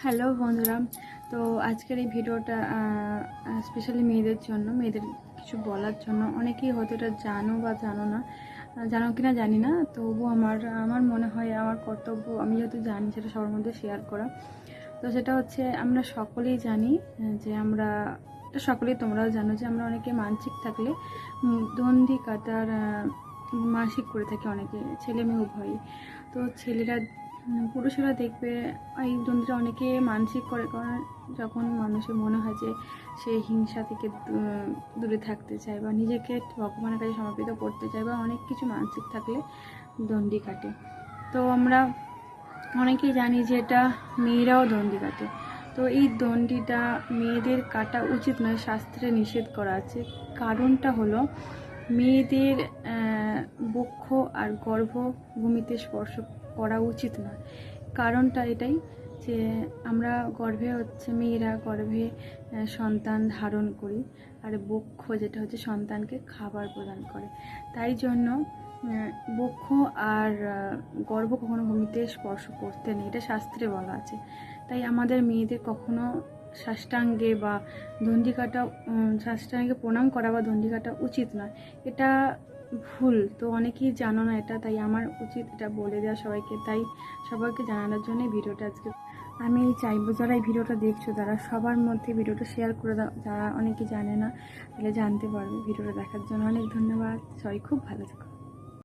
Hello বন্ধুরা তো আজকের এই ভিডিওটা স্পেশালি মেয়েদের জন্য মেয়েদের কিছু বলার জন্য। অনেকেই হয়তো এটা জানো বা জানো না জানো কি না জানি না তবু আমার আমার মনে হয় আমার কর্তব্য আমি যেহেতু জানি সেটা সবার মধ্যে শেয়ার করা। তো সেটা হচ্ছে আমরা সকলেই জানি যে আমরা এটা সকলেই তোমরাও জানো যে আমরা অনেকে মানসিক থাকলে কাটার আহ, মাসিক করে থাকি অনেকে ছেলে মেয়ে উভয়ই তো ছেলেরা পুরুষেরা দেখবে, এই দণ্ডিটা অনেকে মানসিক করে, কারণ যখন মানুষের মনে হয় যে সে হিংসা থেকে দূরে থাকতে চায় বা নিজেকে ভগবানের কাছে সমর্পিত করতে চায় বা অনেক কিছু মানসিক থাকলে দণ্ডি কাটে। তো আমরা অনেকেই জানি যে এটা মেয়েরাও দণ্ডি কাটে। তো এই দণ্ডিটা মেয়েদের কাটা উচিত নয়, শাস্ত্রে নিষেধ করা আছে। কারণটা হলো মেয়েদের বক্ষ আর গর্ভভূমিতে স্পর্শ করা উচিত নয় কারণটা এটাই যে আমরা গর্ভে হচ্ছে মেয়েরা গর্ভে সন্তান ধারণ করি আর বক্ষ যেটা হচ্ছে সন্তানকে খাবার প্রদান করে। তাই জন্য বক্ষ আর গর্ভ কখনো ভূমিতে স্পর্শ করতে নেই, এটা শাস্ত্রে বলা আছে। তাই আমাদের মেয়েদের কখনো সাষ্টাঙ্গে বা দণ্ডিকাটা সাষ্টাঙ্গে প্রণাম করা বা দণ্ডিকাটা উচিত নয়। এটা ভুল, তো অনেকেই জানো না এটা, তাই আমার উচিত এটা বলে দেওয়া সবাইকে। তাই সবাইকে জানানোর জন্য ভিডিওটা আজকে। আমি চাইব যারা এই ভিডিওটা দেখছ, তারা সবার মধ্যে ভিডিওটা শেয়ার করে দাও। যারা অনেকে জানে না, তাহলে জানতে পারবে। ভিডিওটা দেখার জন্য অনেক ধন্যবাদ। সবাই খুব ভালো থেকো।